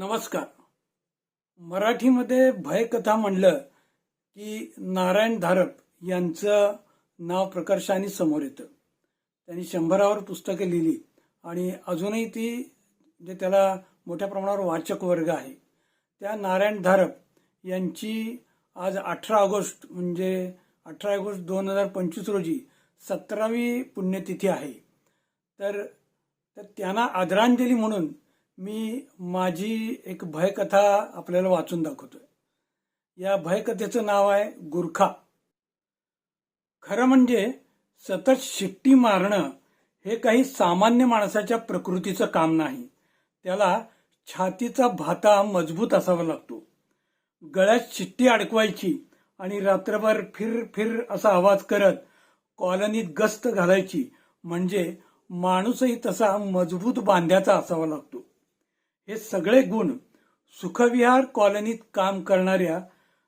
नमस्कार. मराठीमध्ये भयकथा म्हणलं की नारायण धारप यांचं नाव प्रकर्षाने समोर येतं. त्यांनी शंभरावर पुस्तकं लिहिली आणि अजूनही ती जे त्याला मोठ्या प्रमाणावर वाचक वर्ग आहे त्या नारायण धारप यांची आज अठरा ऑगस्ट म्हणजे अठरा ऑगस्ट दोन हजार पंचवीस रोजी सतरावी पुण्यतिथी आहे. तर तर त्यांना आदरांजली म्हणून मी माझी एक भयकथा आपल्याला वाचून दाखवतोय. या भयकथेचं नाव आहे गुरखा. खरं म्हणजे सतत शिट्टी मारणं हे काही सामान्य माणसाच्या प्रकृतीचं काम नाही. त्याला छातीचा भाता मजबूत असावा लागतो. गळ्यात शिट्टी अडकवायची आणि रात्रभर फिर फिर असा आवाज करत कॉलनीत गस्त घालायची म्हणजे माणूसही तसा मजबूत बांध्याचा असावा लागतो. हे सगळे गुण सुखविहार कॉलनीत काम करणाऱ्या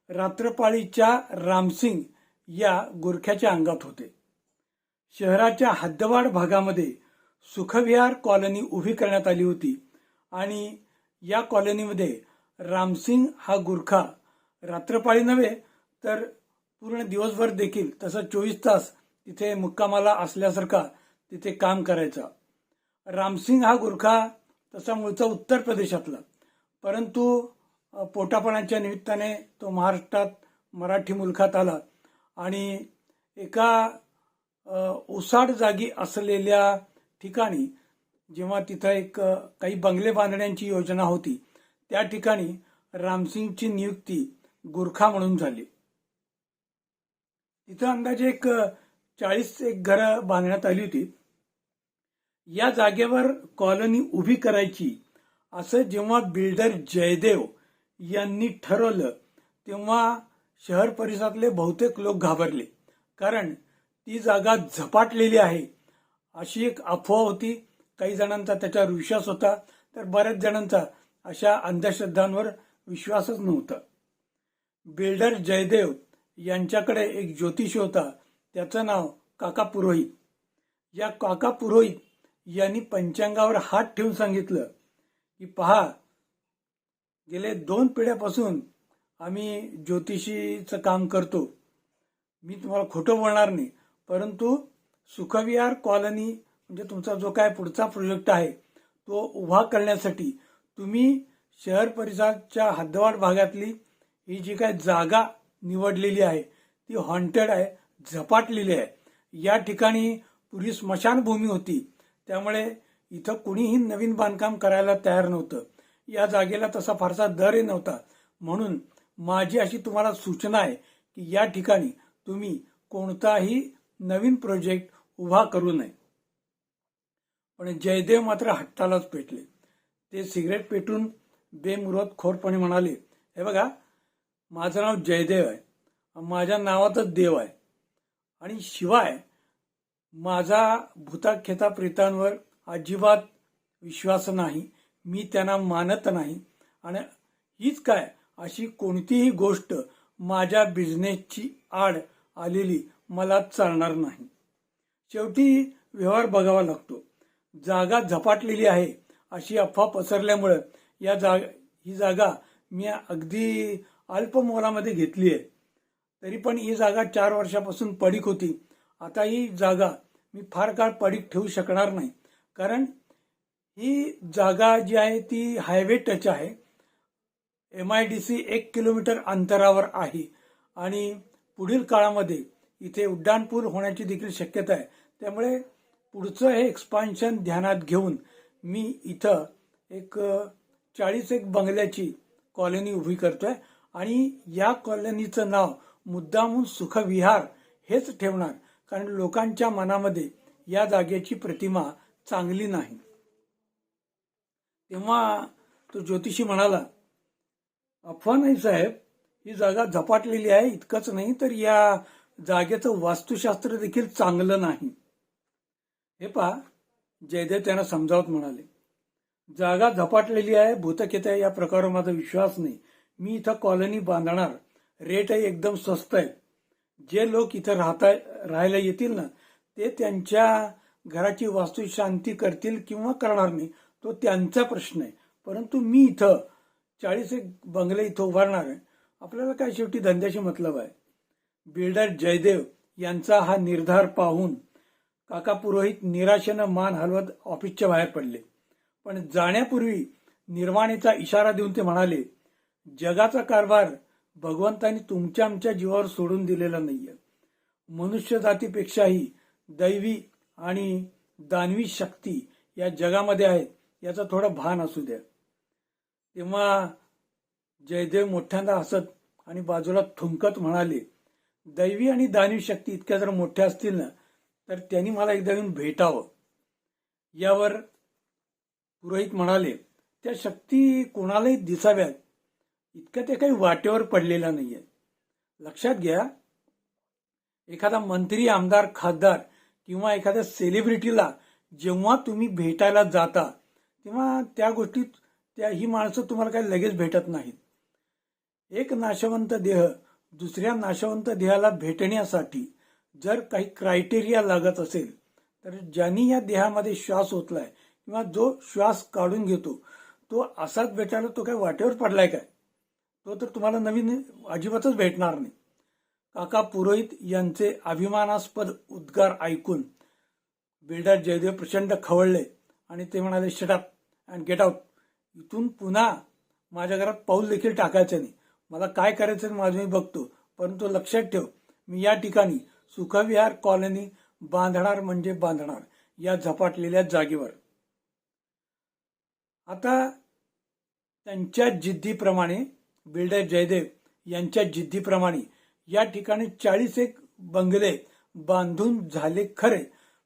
रात्रपाळीच्या रामसिंग या गुरख्याच्या अंगात होते. शहराच्या हद्दवाड भागामध्ये सुखविहार कॉलनी उभी करण्यात आली होती आणि या कॉलनीमध्ये रामसिंग हा गुरखा रात्रपाळी नव्हे तर पूर्ण दिवसभर देखील तसं चोवीस तास तिथे मुक्कामाला असल्यासारखा तिथे काम करायचा. रामसिंग हा गुरखा तसा मूळचा उत्तर प्रदेशातला. परंतु पोटापणाच्या निमित्ताने तो महाराष्ट्रात मराठी मुलखात आला आणि एका ओसाड जागी असलेल्या ठिकाणी जेव्हा तिथं एक काही बंगले बांधण्याची योजना होती त्या ठिकाणी रामसिंगची नियुक्ती गुरखा म्हणून झाली. तिथं अंदाजे एक चाळीस एक घरं बांधण्यात आली होती. या जागेवर कॉलनी उभी करायची. असं जेव्हा बिल्डर जयदेव यांनी ठरवलं तेव्हा शहर परिसरातले बहुतेक लोक घाबरले. कारण ती जागा झपाटलेली आहे. अशी एक अफवा होती. काही जणांचा त्याच्यावर विश्वास होता. तर बऱ्याच जणांचा अशा अंधश्रद्धांवर विश्वासच नव्हता. बिल्डर जयदेव यांच्याकडे एक ज्योतिषी होता. त्याचं नाव काका पुरोहित. या काका पुरोहित यांनी पंचांगावर हात ठेवून सांगितलं की पहा गेले दोन पिढ्यापासून आम्ही ज्योतिषीचं काम करतो. मी तुम्हाला खोटं बोलणार नाही परंतु सुखविहार कॉलनी म्हणजे तुमचा जो काय पुढचा प्रोजेक्ट आहे तो उभा करण्यासाठी तुम्ही शहर परिसराच्या हद्दवाड भागातली ही जी काय जागा निवडलेली आहे ती हॉन्टेड आहे झपाटलेली आहे. या ठिकाणी पूर्वी स्मशानभूमी होती. त्यामुळे इथं कुणीही नवीन बांधकाम करायला तयार नव्हतं. या जागेला तसा फारसा दरही नव्हता. म्हणून माझी अशी तुम्हाला सूचना आहे की या ठिकाणी तुम्ही कोणताही नवीन प्रोजेक्ट उभा करू नये. पण जयदेव मात्र हट्टालाच पेटले. ते सिगरेट पेटून बेमुरत खोरपणे म्हणाले हे बघा माझं नाव जयदेव आहे. माझ्या नावातच देव आहे. आणि शिवाय माझा भूताखेता प्रेतांवर अजिबात विश्वास नाही. मी त्यांना मानत नाही. आणि हीच काय? अशी कोणतीही गोष्ट माझ्या बिझनेसची आड आलेली मला चालणार नाही. शेवटी व्यवहार बघावा लागतो. जागा झपाटलेली आहे अशी अफवा पसरल्यामुळं या जागा ही जागा मी अगदी अल्प मोलामध्ये घेतली आहे तरी पण ही जागा चार वर्षापासून पडीक होती. आता ही जागा मी फार काळ पडीक ठेवू शकणार नाही. कारण ही जागा जी आहे ती हायवे टच आहे. एम आय डी सी एक किलोमीटर अंतरावर आहे. आणि पुढील काळामध्ये इथे उड्डाणपूर होण्याची देखील शक्यता आहे. त्यामुळे पुढचं हे एक्सपान्शन ध्यानात घेऊन मी इथं एक चाळीस एक बंगल्याची कॉलनी उभी करतोय. आणि या कॉलनीचं नाव मुद्दामून सुखविहार हेच ठेवणार. कारण लोकांच्या मनामध्ये या जागेची प्रतिमा चांगली नाही. तेव्हा तो ज्योतिषी म्हणाला अफवा नाही साहेब ही जागा झपाटलेली आहे इतकंच नाही तर या जागेचं वास्तुशास्त्र देखील चांगलं नाही. हे पहा जयदेव त्यांना समजावत म्हणाले जागा झपाटलेली आहे भूतकेत आहे या प्रकारावर माझा विश्वास नाही. मी इथं कॉलनी बांधणार. रेटही एकदम स्वस्त आहे. जे लोक इथं राहता राहायला येतील ना ते त्यांच्या घराची वास्तुशांती करतील किंवा करणार नाही तो त्यांचा प्रश्न आहे. परंतु मी इथं चाळीस एक बंगले इथं उभारणार आहे आपल्याला काय शेवटी धंद्याशी मतलब आहे? बिल्डर जयदेव यांचा हा निर्धार पाहून काका पुरोहित निराशेनं मान हलवत ऑफिसच्या बाहेर पडले. पण जाण्यापूर्वी निर्वाणीचा इशारा देऊन ते म्हणाले जगाचा कारभार भगवंतानी तुमच्या आमच्या जीवावर सोडून दिलेला नाहीये. मनुष्य जातीपेक्षाही दैवी आणि दानवी शक्ती या जगामध्ये आहेत याचं थोडं भान असू द्या. तेव्हा जयदेव मोठ्यांदा हसत आणि बाजूला थुंकत म्हणाले दैवी आणि दानवी शक्ती इतक्या जर मोठ्या असतील ना तर त्यांनी मला एकदा येऊन भेटावं. यावर पुरोहित म्हणाले त्या शक्ती कोणालाही दिसाव्यात इतकं ते काही वाटेवर पडलेल्या नाहीये. लक्षात घ्या एखादा मंत्री आमदार खासदार किंवा एखाद्या सेलिब्रिटीला जेव्हा तुम्ही भेटायला जाता तेव्हा त्या गोष्टीत त्या ही माणसं तुम्हाला काही लगेच भेटत नाहीत. एक नाशवंत देह दुसऱ्या नाशवंत देहाला भेटण्यासाठी जर काही क्रायटेरिया लागत असेल तर ज्यांनी या देहामध्ये श्वास ओतलाय किंवा जो श्वास काढून घेतो तो असाच भेटायला तो काय वाटेवर पडलाय काय? तो तर तुम्हाला नवीन अजिबातच भेटणार नाही. काका पुरोहित यांचे अभिमानास्पद उद्गार ऐकून बिल्डर जयदेव प्रचंड खवळले आणि ते म्हणाले शटअप अँड गेट आउट इथून पुन्हा माझ्या घरात पाऊल देखील टाकायचं नाही. मला काय करायचं माझं मी बघतो परंतु लक्षात ठेव मी या ठिकाणी सुखविहार कॉलनी बांधणार म्हणजे बांधणार या झपाटलेल्या जागेवर. आता त्यांच्या जिद्दीप्रमाणे बिल्डर जयदेव यांच्या जिद्दीप्रमाणे या ठिकाणी चाळीस एक बंगले बांधून झाले खरे.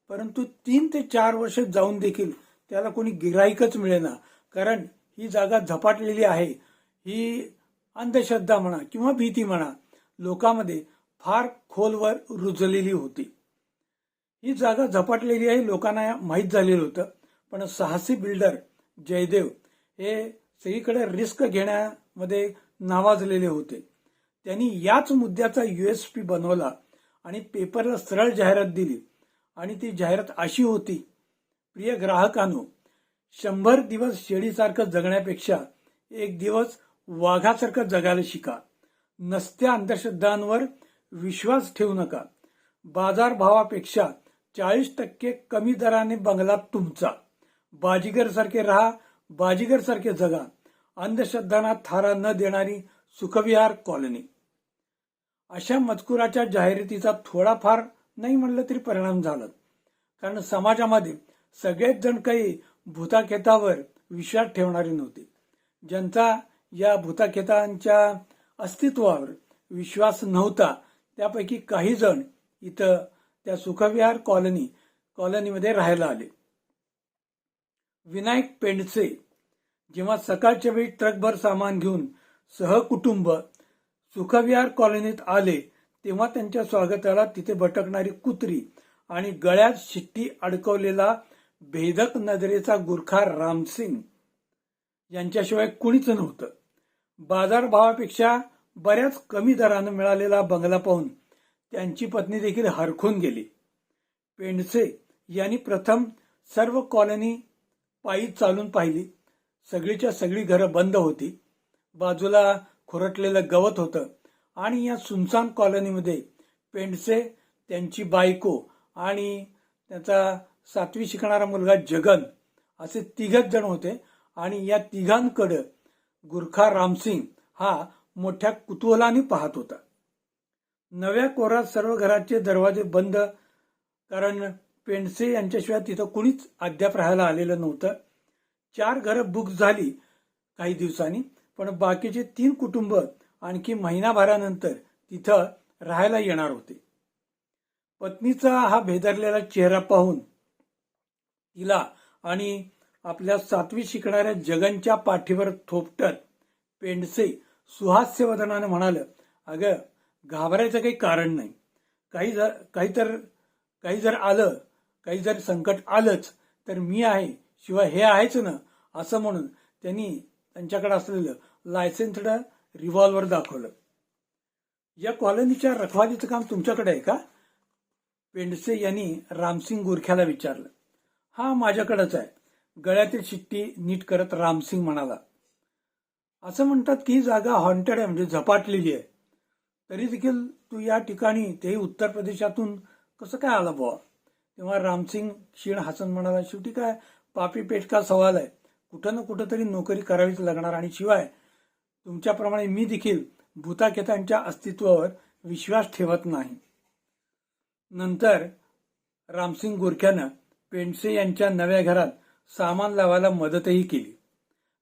परंतु तीन ते चार वर्ष जाऊन देखील त्याला कोणी गिराईकच मिळेना. कारण ही जागा झपाटलेली आहे. ही अंधश्रद्धा म्हणा किंवा भीती म्हणा लोकांमध्ये फार खोलवर रुजलेली होती. ही जागा झपाटलेली आहे लोकांना माहीत झालेलं होतं. पण साहसी बिल्डर जयदेव हे सगळीकडे रिस्क घेण्यामध्ये नावाजलेले होते. त्यांनी याच मुद्द्याचा युएसपी बनवला आणि पेपरला सरळ जाहिरात दिली. आणि ती जाहिरात अशी होती प्रिय ग्राहकांनो शंभर दिवस शेळीसारखं जगण्यापेक्षा एक दिवस वाघासारखं जगायला शिका. नसत्या अंधश्रद्धांवर विश्वास ठेवू नका. बाजारभावापेक्षा चाळीस टक्के कमी दराने बंगला तुमचा. बाजीगर सारखे राहा बाजीगर सारखे जगा. अंधश्रद्धांना थारा न देणारी सुखविहार कॉलनी. अशा मजकुराच्या जाहिरातीचा थोडाफार नाही म्हणलं तरी परिणाम झाला. कारण समाजामध्ये सगळेच जण काही भूताखेतावर विश्वास ठेवणारे नव्हते. ज्यांचा या भूताखेतांच्या अस्तित्वावर विश्वास नव्हता त्यापैकी काही जण इथं त्या सुखविहार कॉलनी कॉलनीमध्ये राहायला आले. विनायक पेंडसे जेव्हा सकाळच्या वेळी ट्रकभर सामान घेऊन सहकुटुंब सुखविहार कॉलनीत आले तेव्हा त्यांच्या स्वागताला तिथे भटकणारी कुत्री आणि गळ्यात शिट्टी अडकवलेला भेदक नजरेचा गुरखा रामसिंग यांच्याशिवाय कुणीच नव्हतं. बाजारभावापेक्षा बऱ्याच कमी दरानं मिळालेला बंगला पाहून त्यांची पत्नी देखील हरखून गेली. पेंडसे यांनी प्रथम सर्व कॉलनी पायी चालून पाहिली. सगळीच्या सगळी घरं बंद होती. बाजूला खुरटलेलं गवत होतं. आणि या सुनसान कॉलनीमध्ये पेंडसे त्यांची बायको आणि त्याचा सातवी शिकणारा मुलगा जगन असे तिघच जण होते. आणि या तिघांकडं गुरखा रामसिंग हा मोठ्या कुतूहलाने पाहत होता. नव्या कोरात सर्व घराचे दरवाजे बंद कारण पेंडसे यांच्याशिवाय तिथं कुणीच अद्याप राहायला आलेलं नव्हतं. चार घरं बुक झाली काही दिवसांनी. पण बाकीचे तीन कुटुंब आणखी महिनाभरानंतर तिथं राहायला येणार होते. पत्नीचा हा भेदरलेला चेहरा पाहून तिला आणि आपल्या सातवी शिकणाऱ्या जगनच्या पाठीवर थोपटत पेंडसे सुहास्यवदनानं म्हणालं म्हणाल अगं घाबरायचं काही कारण नाही. काही जर काही तर काही जर आलं काही जर संकट आलंच तर मी आहे. शिवाय हे आहेच ना. असं म्हणून त्यांनी त्यांच्याकडे असलेलं लायसेन्स्ड रिव्हॉल्वर दाखवलं. या कॉलनीच्या रखवालीचं काम तुमच्याकडे आहे का? पेंडसे यांनी रामसिंग गुरख्याला विचारलं. हा माझ्याकडेच आहे. गळ्यातील शिट्टी नीट करत रामसिंग म्हणाला. असं म्हणतात की ही जागा हॉन्टेड आहे म्हणजे झपाटलेली आहे. तरी देखील तू या ठिकाणी तेही उत्तर प्रदेशातून कसं काय आला बुवा? तेव्हा रामसिंग क्षीण हसन म्हणाला शेवटी काय? पापी पेट का सवाल आहे? कुठं ना कुठंतरी नोकरी करावीच लागणार. आणि शिवाय तुमच्याप्रमाणे मी देखील भूताखेतांच्या अस्तित्वावर विश्वास ठेवत नाही. नंतर रामसिंग गोरख्यानं पेंडसे यांच्या नव्या घरात सामान लावायला मदतही केली.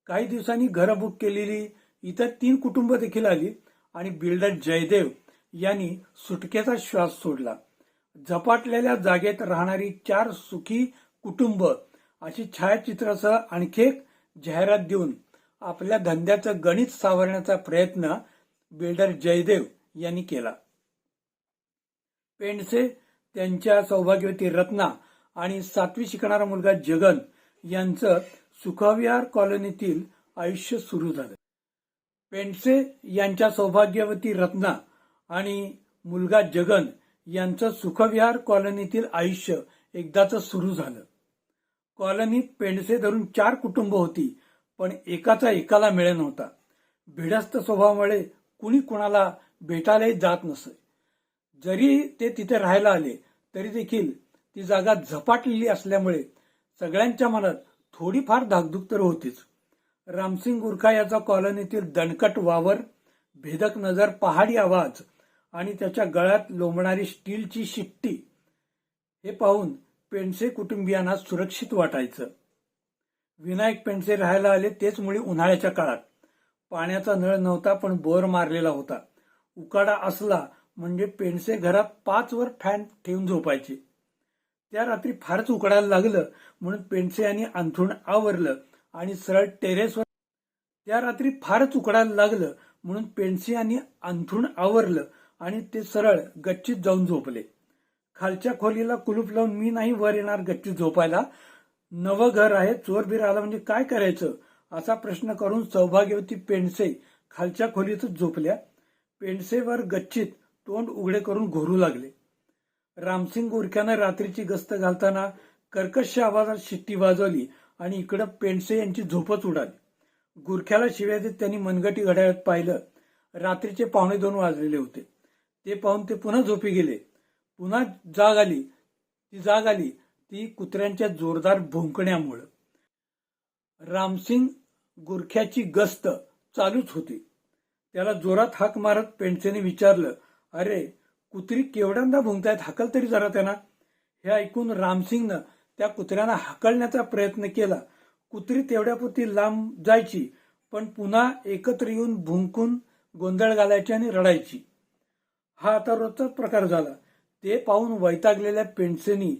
काही दिवसांनी घरं बुक केलेली इतर तीन कुटुंब देखील आली आणि बिल्डर जयदेव यांनी सुटकेचा श्वास सोडला. झपाटलेल्या जागेत राहणारी चार सुखी कुटुंब अशी छायाचित्रासह आणखी एक जाहिरात देऊन आपल्या धंद्याचं गणित सावरण्याचा प्रयत्न बिल्डर जयदेव यांनी केला. पेंडसे त्यांच्या सौभाग्यवती रत्ना आणि सातवी शिकणारा मुलगा जगन यांचं सुखविहार कॉलनीतील आयुष्य सुरू झालं. पेंडसे यांच्या सौभाग्यवती रत्ना आणि मुलगा जगन यांचं सुखविहार कॉलनीतील आयुष्य एकदाच सुरू झालं. कॉलनीत पेंडसे धरून चार कुटुंब होती पण एकाचा एकाला मिळे नव्हता. भिडस्त स्वभावामुळे कुणी कुणाला भेटायलाही जात नसे. जरी ते तिथे राहायला आले तरी देखील ती जागा झपाटलेली असल्यामुळे सगळ्यांच्या मनात थोडीफार धाकधूक तर होतीच. रामसिंग गुरखा याचा कॉलनीतील दणकट वावर भेदक नजर पहाडी आवाज आणि त्याच्या गळ्यात लोंबणारी स्टीलची शिट्टी हे पाहून पेंडसे कुटुंबियांना सुरक्षित वाटायचं. विनायक पेंडसे राहायला आले तेच मुळे उन्हाळ्याच्या काळात. पाण्याचा नळ नव्हता पण बोर मारलेला होता. उकाडा असला म्हणजे पेंडसे घरात पाच वर फॅन ठेवून झोपायचे. त्या रात्री फारच उकडायला लागलं म्हणून पेंडसे यांनी अंथरुण आवरलं आणि सरळ टेरेसवर त्या रात्री फारच उकडायला लागलं म्हणून पेंडसे यांनी अंथरुण आवरलं आणि ते सरळ गच्चीत जाऊन झोपले. खालच्या खोलीला कुलूप लावून मी नाही वर येणार गच्चीत झोपायला. नवं घर आहे चोर बीर आला म्हणजे काय करायचं? असा प्रश्न करून सौभाग्यवती पेंडसे खालच्या खोलीतच झोपल्या. पेंडसेवर गच्चीत तोंड उघडे करून घोरू लागले. रामसिंग गोरख्यानं रात्रीची गस्त घालताना कर्कश आवाजात शिट्टी वाजवली आणि इकडं पेंडसे यांची झोपच उडाली. गुरख्याला शिव्या देत त्यांनी मनगटी घड्याळात पाहिलं. रात्रीचे पावणे दोन वाजलेले होते. ते पाहून ते पुन्हा झोपी गेले. पुन्हा जाग आली. ती जाग आली. ती कुत्र्यांच्या जोरदार भुंकण्यामुळं. रामसिंग गुरख्याची गस्त चालूच होती. त्याला जोरात हाक मारत पेंडसेने विचारलं अरे कुत्री केवढ्यांदा भुंकतायत? हाकल तरी जरा त्यांना. हे ऐकून रामसिंगनं त्या कुत्र्यांना हाकलण्याचा प्रयत्न केला. कुत्री तेवढ्यापुरती लांब जायची पण पुन्हा एकत्र येऊन भुंकून गोंधळ घालायची आणि रडायची. हा आता रोजचाच प्रकार झाला. ते पाहून वैतागलेल्या पेंडसेनी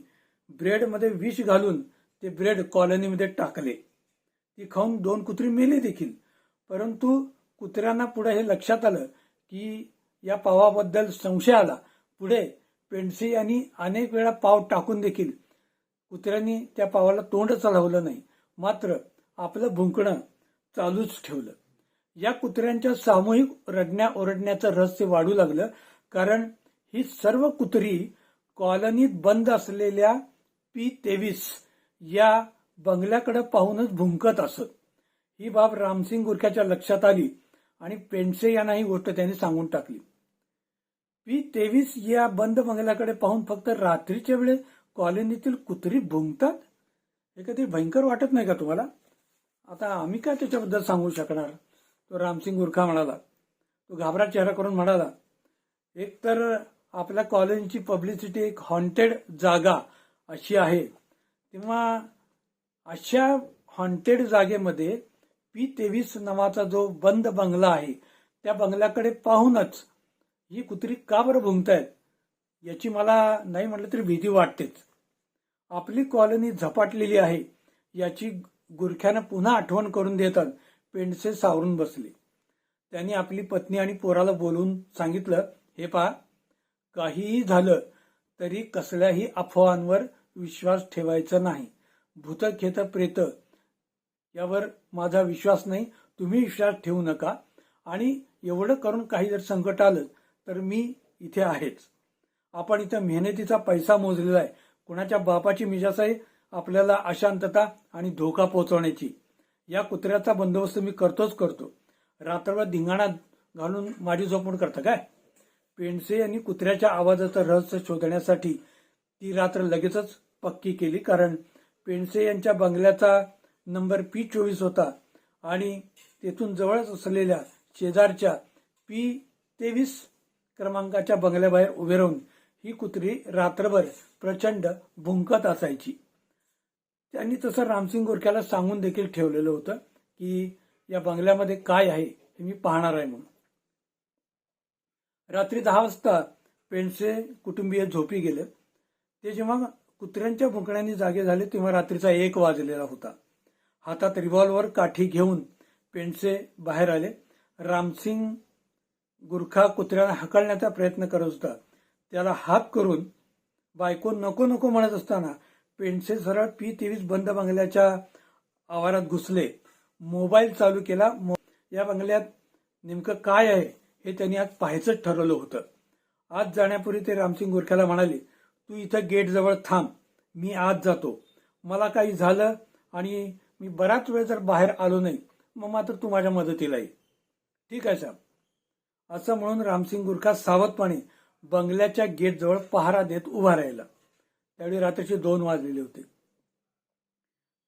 ब्रेडमध्ये विष घालून ते ब्रेड कॉलनीमध्ये टाकले. ती खाऊन दोन कुत्री मेली देखील. परंतु कुत्र्यांना पुढे हे लक्षात आलं की या पावाबद्दल संशय आला. पुढे पेंडसे यांनी अनेक वेळा पाव टाकून देखील कुत्र्यांनी त्या पावाला तोंडच लावलं नाही. मात्र आपलं भुंकणं चालूच ठेवलं. या कुत्र्यांच्या सामूहिक रडण्या ओरडण्याचं रहस्य वाढू लागलं कारण ही सर्व कुत्री कॉलनीत बंद असलेल्या पी तेवीस या बंगल्याकडे पाहूनच भुंकत असत. ही बाब रामसिंग गुरख्याच्या लक्षात आली आणि पेंडसे यांना ही गोष्ट त्यांनी सांगून टाकली. पी तेवीस या बंद बंगल्याकडे पाहून फक्त रात्रीच्या वेळेस कॉलनीतील कुत्री भुंकतात? हे कधी भयंकर वाटत नाही का तुम्हाला? आता आम्ही काय त्याच्याबद्दल सांगू शकणार? तो रामसिंग गुरखा म्हणाला. तो घाबरा चेहरा करून म्हणाला एक तर आपल्या कॉलनीची पब्लिसिटी एक हॉन्टेड जागा अशी आहे. तेव्हा अशा हॉन्टेड जागेमध्ये पी तेवीस नावाचा जो बंद बंगला आहे त्या बंगल्याकडे पाहूनच ही कुत्री का बरं भुंकतायत याची मला नाही म्हटलं तरी भीती वाटतेच. आपली कॉलनी झपाटलेली आहे याची गुरख्यानं पुन्हा आठवण करून देतात पेंडसे सावरून बसले. त्यांनी आपली पत्नी आणि पोराला बोलून सांगितलं हे पहा काहीही झालं तरी कसल्याही अफवांवर विश्वास ठेवायचा नाही. भूत खेत प्रेत यावर माझा विश्वास नाही. तुम्ही विश्वास ठेवू नका. आणि एवढं करून काही जर संकट आलं तर मी इथे आहेच. आपण इथं मेहनतीचा पैसा मोजलेला आहे. कुणाच्या बापाची मिजास आहे? आपल्याला अशांतता आणि धोका पोहोचवण्याची. या कुत्र्याचा बंदोबस्त मी करतोच करतो. रात्रभर धिंगाणा घालून माझी झोपून करतं काय? पेंडसे यांनी कुत्र्याच्या आवाजाचं रहस्य शोधण्यासाठी ती रात्र लगेचच पक्की केली कारण पेंडसे यांच्या बंगल्याचा नंबर पी चोवीस होता आणि तेथून जवळच असलेल्या शेजारच्या पी तेवीस क्रमांकाच्या बंगल्याबाहेर उभे राहून ही कुत्री रात्रभर प्रचंड भुंकत असायची. त्यांनी तसं रामसिंग गोरख्याला सांगून देखील ठेवलेलं होतं की या बंगल्यामध्ये काय आहे हे मी पाहणार आहे म्हणून. रात्री दहा वाजता पेंडसे कुटुंबीय झोपी गेले. ते जेव्हा कुत्र्यांच्या भुंकण्याने जागे झाले तेव्हा रात्रीचा एक वाजलेला होता. हातात रिव्हॉल्वर काठी घेऊन पेंडसे बाहेर आले. रामसिंग गुरखा कुत्र्याला हकलण्याचा प्रयत्न करत होता. त्याला हात करून बायको नको नको म्हणत असताना पेंडसे सरळ पी तेवीस बंद बंगल्याच्या आवारात घुसले. मोबाईल चालू केला. मो- या बंगल्यात नेमकं काय आहे? हे त्यांनी आज पाहायचंच ठरवलं होतं. आज जाण्यापूर्वी ते रामसिंग गुरख्याला म्हणाले तू इथं गेटजवळ थांब मी आज जातो. मला काही झालं आणि मी बराच वेळ जर बाहेर आलो नाही मग मात्र तू माझ्या मदतीला ये. ठीक आहे साहेब. असं म्हणून रामसिंग गुरखा सावधपणे बंगल्याच्या गेटजवळ पहारा देत उभा राहिला. त्यावेळी रात्रीचे दोन वाजलेले होते.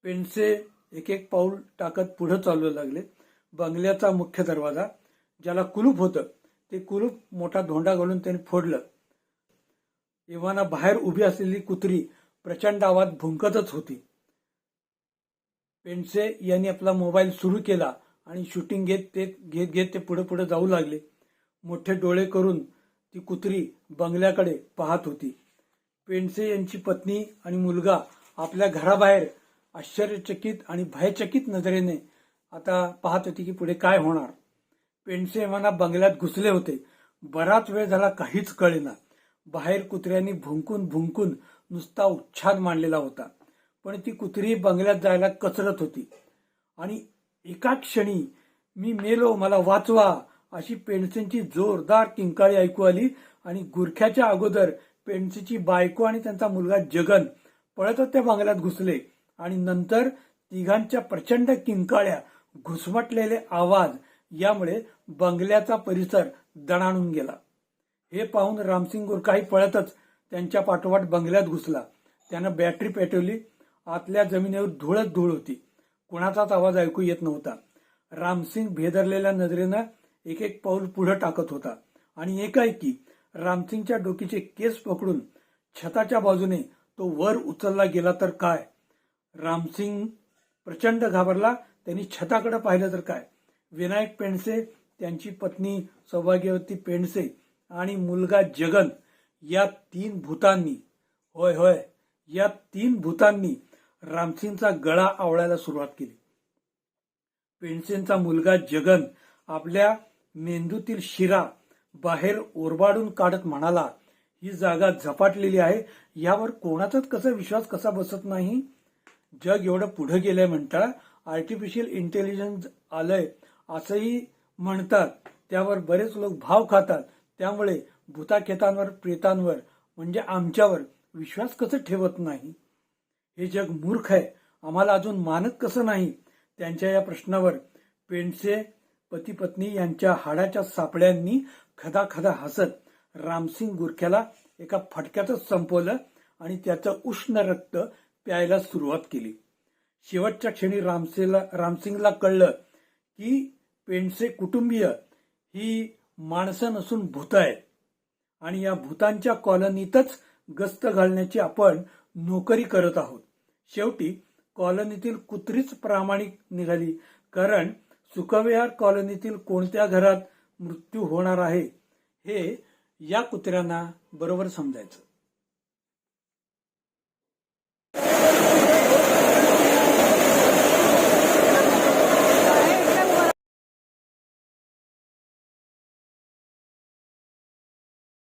पेंडसे एक एक पाऊल टाकत पुढे चालू लागले. बंगल्याचा मुख्य दरवाजा ज्याला कुलूप होतं ते कुलूप मोठा धोंडा घालून त्याने फोडलं. एव्हाना बाहेर उभी असलेली कुत्री प्रचंड आवाज भुंकतच होती. पेंडसे यांनी आपला मोबाईल सुरू केला आणि शूटिंग घेत ते घेत घेत ते पुढे पुढे जाऊ लागले. मोठे डोळे करून ती कुत्री बंगल्याकडे पाहत होती. पेंडसे यांची पत्नी आणि मुलगा आपल्या घराबाहेर आश्चर्यचकित आणि भयचकित नजरेने आता पाहत होती की पुढे काय होणार. पेंडसे म्हणा बंगल्यात घुसले होते. बराच वेळ झाला काहीच कळेना. बाहेर कुत्र्यांनी भुंकून भुंकून नुसता उच्छाद मांडलेला होता. पण ती कुत्री बंगल्यात जायला कचरत होती. आणि एका क्षणी मी मेलो मला वाचवा अशी पेन्सेंची जोरदार किंकाळी ऐकू आली आणि गुरख्याच्या अगोदर पेन्सेची बायको आणि त्यांचा मुलगा जगन पळतच त्या बंगल्यात घुसले आणि नंतर तिघांच्या प्रचंड किंकाळ्या घुसमटलेले आवाज यामुळे बंगल्याचा परिसर दणाणून गेला. हे पाहून रामसिंग गुरखाही पळतच त्यांच्या पाठोपाठ बंगल्यात घुसला. त्यानं बॅटरी पेटवली. आतल्या जमिनीवर धुळत धूळ होती. कुणाचाच आवाज ऐकू येत नव्हता. रामसिंग भेदरलेल्या नजरेनं एक एक पाऊल पुढे टाकत होता. आणि एकाएकी रामसिंगच्या डोकीचे केस पकडून छताच्या बाजूने तो वर उचलला गेला तर काय? रामसिंग प्रचंड घाबरला. त्यांनी छताकडे पाहिलं तर काय? विनायक पेंडसे त्यांची पत्नी सौभाग्यवती पेंडसे आणि मुलगा जगन या तीन भूतांनी होय होय या तीन भूतांनी रामसिंगचा गळा आवळायला सुरुवात केली. पेंडसेंचा मुलगा जगन आपल्या मेंदूतील शिरा बाहेर ओरबाडून काढत म्हणाला ही जागा झपाटलेली आहे यावर कोणाचाच कसा विश्वास कसा बसत नाही? जग एवढं पुढे गेलंय म्हणता आर्टिफिशियल इंटेलिजन्स आलंय असंही म्हणतात. त्यावर बरेच लोक भाव खातात. त्यामुळे भूताखेतांवर प्रेतांवर म्हणजे आमच्यावर विश्वास कसं ठेवत नाही? हे जग मूर्ख आहे. आम्हाला अजून मानत कसं नाही? त्यांच्या या प्रश्नावर पेंडसे पती पत्नी यांच्या हाडाच्या सापड्यांनी खदा खदा हसत रामसिंग गुरख्याला एका फटक्यातच संपवलं आणि त्याचं उष्ण रक्त प्यायला सुरुवात केली. शेवटच्या क्षणी रामसेला रामसिंगला कळलं की पेंडसे कुटुंबीय ही माणसं नसून भूत आहेत. आणि या भूतांच्या कॉलनीतच गस्त घालण्याची आपण नोकरी करत आहोत. शेवटी कॉलनीतील कुत्रीच प्रामाणिक निघाली कारण सुखविहार कॉलनीतील कोणत्या घरात मृत्यू होणार आहे हे या कुत्र्यांना बरोबर समजायचं.